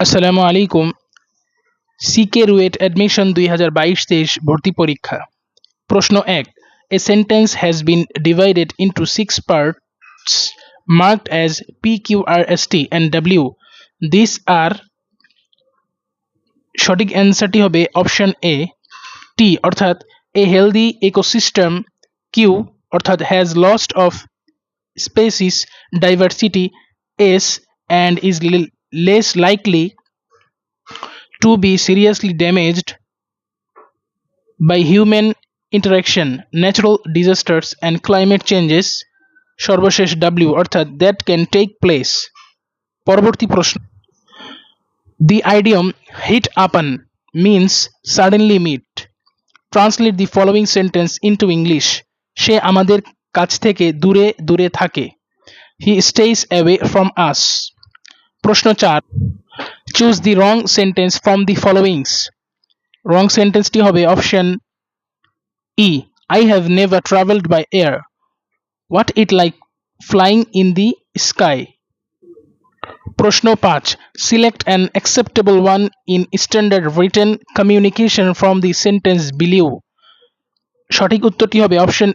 আসসালামু আলাইকুম। CKRUET admission দুই হাজার বাইশ তেইশ ভর্তি পরীক্ষা। প্রশ্ন এক a sentence has been divided into six parts marked as P Q R S T and W this আর সঠিক অ্যান্সারটি হবে অপশন এ টি অর্থাৎ এ হেলদি ইকোসিস্টেম কিউ অর্থাৎ has lost of diversity is and is l- less likely to be seriously damaged by human interaction, natural disasters, and climate changes. সর্বশেষ W অর্থাৎ that can take place পরবর্তী প্রশ্ন the idiom hit upon means suddenly meet translate the following sentence into English সে আমাদের কাছ থেকে দূরে দূরে থাকে হি স্টেইস অ্যাওয়ে ফ্রম আস প্রশ্ন চার choose the wrong sentence from the followings wrong সেন্টেন্সটি হবে option E I have never travelled by air what it like flying in the sky প্রশ্ন পাঁচ select an acceptable one in standard written communication from the sentence below সঠিক উত্তরটি হবে option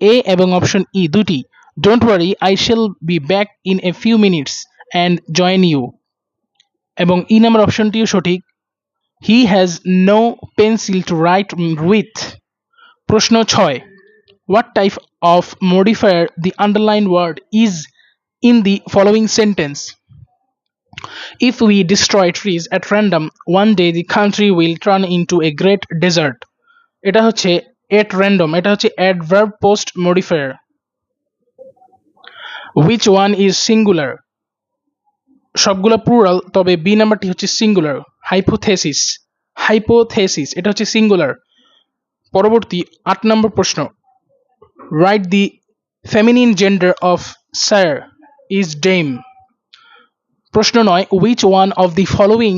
A এবং option E দুটি don't worry I shall be back in a few minutes and join you এবং E number অপশনটিও সঠিক he has no pencil to write with প্রশ্ন ছয় what type of modifier the underline word is in the following sentence If we destroy trees at random, one day the country will turn into a great desert. এটা হচ্ছে at random এটা হচ্ছে adverb post modifier which one is singular সবগুলো plural তবে B নাম্বারটি হচ্ছে singular hypothesis hypothesis এটা হচ্ছে সিঙ্গুলার পরবর্তী আট নম্বর প্রশ্ন write the feminine gender of sir is dame প্রশ্ন নয় which one of the following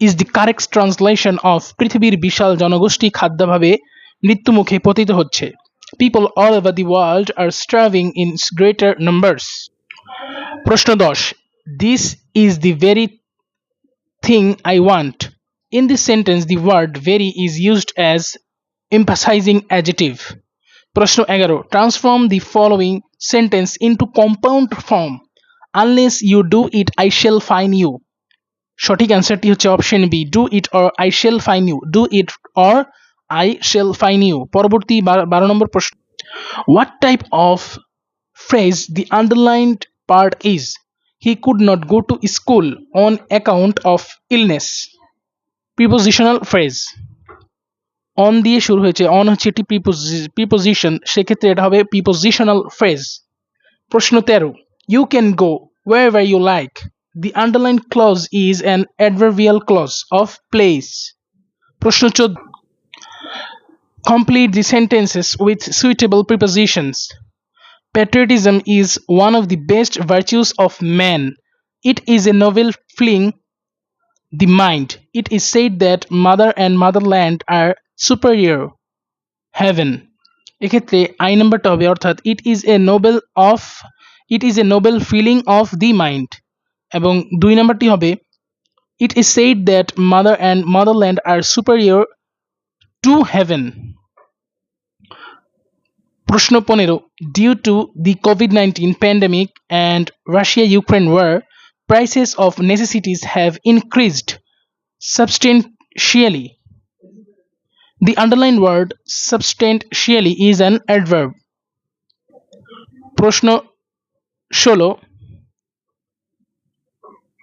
is the correct translation of পৃথিবীর বিশাল জনগোষ্ঠী খাদ্যাভাবে মৃত্যুমুখে পতিত হচ্ছে? People all over the world are starving in greater numbers প্রশ্ন দশ this is the very thing I want in this sentence the word very is used as emphasizing adjective প্রশ্ন এগারো transform the following sentence into compound form unless you do it I shall fine you সঠিক অ্যান্সারটি হচ্ছে option B do it or I shall fine you do it or I shall fine you পরবর্তী বা- বারো নম্বর প্রশ্ন what type of phrase the underlined part is he could not go to school on account of illness prepositional phrase on দিয়ে শুরু হয়েছে on হচ্ছে একটি প্রিপোজিশন সেক্ষেত্রে এটা হবে প্রিপোজিশনাল ফ্রেজ প্রশ্ন তেরো you can go where you like the underline clause is an adverbial clause of place প্রশ্ন চোদ্দ, complete the sentences with suitable prepositions. patriotism is one of the best virtues of man it is a novel fling the mind it is said that mother and motherland are superior heaven এক্ষেত্রে I নাম্বারটা হবে অর্থাৎ it is a noble of it is a noble feeling of the mind এবং দুই নাম্বারটি হবে it is said that mother and motherland are superior to heaven প্রশ্ন পনেরো due to the Covid nineteen pandemic and Russia Ukraine war prices of necessities have increased substantially. The underlined word substantially is an adverb. প্রশ্ন ষোলো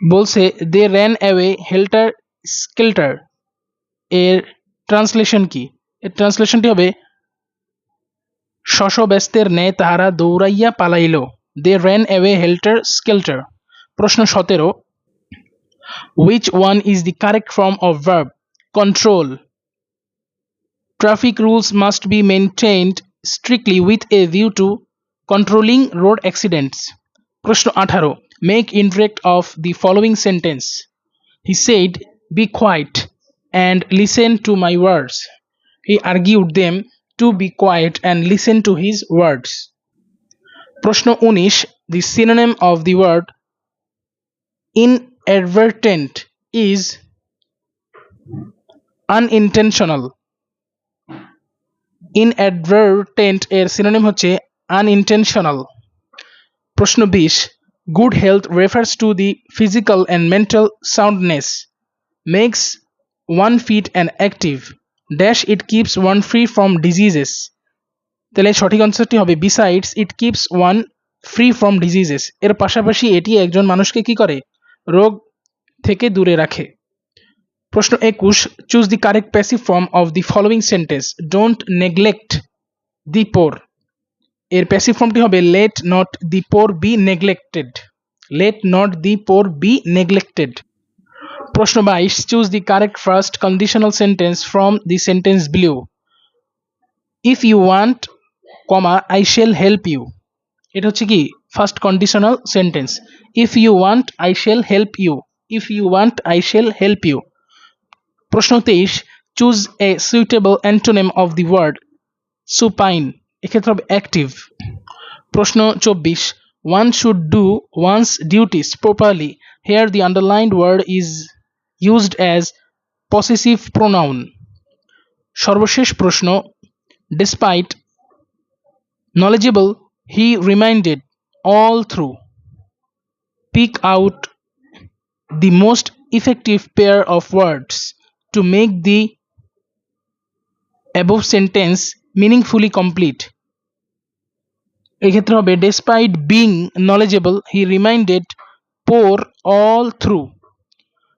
বলছে they ran away helter skelter এর translation কি এর ট্রান্সলেশনটি হবে শশ ব্যস্তের ন্যায় তাহারা দৌড়াইয়া পালাইল দে র্যান অ্যাওয়ে হেল্টার স্কেল্টার প্রশ্ন সতেরো which one is the correct form of verb control traffic rules must be maintained strictly with a view to controlling road accidents প্রশ্ন আঠারো make indirect of the following sentence he said be quiet and listen to my words he argued them to be quiet and listen to his words প্রশ্ন উনিশ the synonym of the word in advertent is unintentional inadvertent এর synonym হচ্ছে unintentional প্রশ্ন বিশ good health refers to the physical and mental soundness makes one fit and active Dash it keeps one free from diseases তাহলে সঠিক অঞ্চলটি হবে besides it keeps one free from diseases এর পাশাপাশি এটি একজন মানুষকে কি করে? রোগ থেকে দূরে রাখে। প্রশ্ন একুশ choose the correct passive form of the following sentence don't neglect the poor এর প্যাসিভ ফর্মটি হবে let not the poor be neglected let not the poor be neglected প্রশ্ন বাইশ choose the correct first conditional sentence from the sentence below if you want comma I shall help you এটা হচ্ছে কি? First conditional sentence if you want I shall help you if you want I shall help you প্রশ্ন তেইশ choose a suitable antonym of the word supine এক্ষেত্রে হবে active প্রশ্ন চব্বিশ one should do one's duties properly here the underlined word is used as possessive pronoun সর্বশেষ প্রশ্ন despite knowledgeable he reminded all through pick out the most effective pair of words to make the above sentence meaningfully complete এক্ষেত্রে হবে despite being knowledgeable he reminded poor all through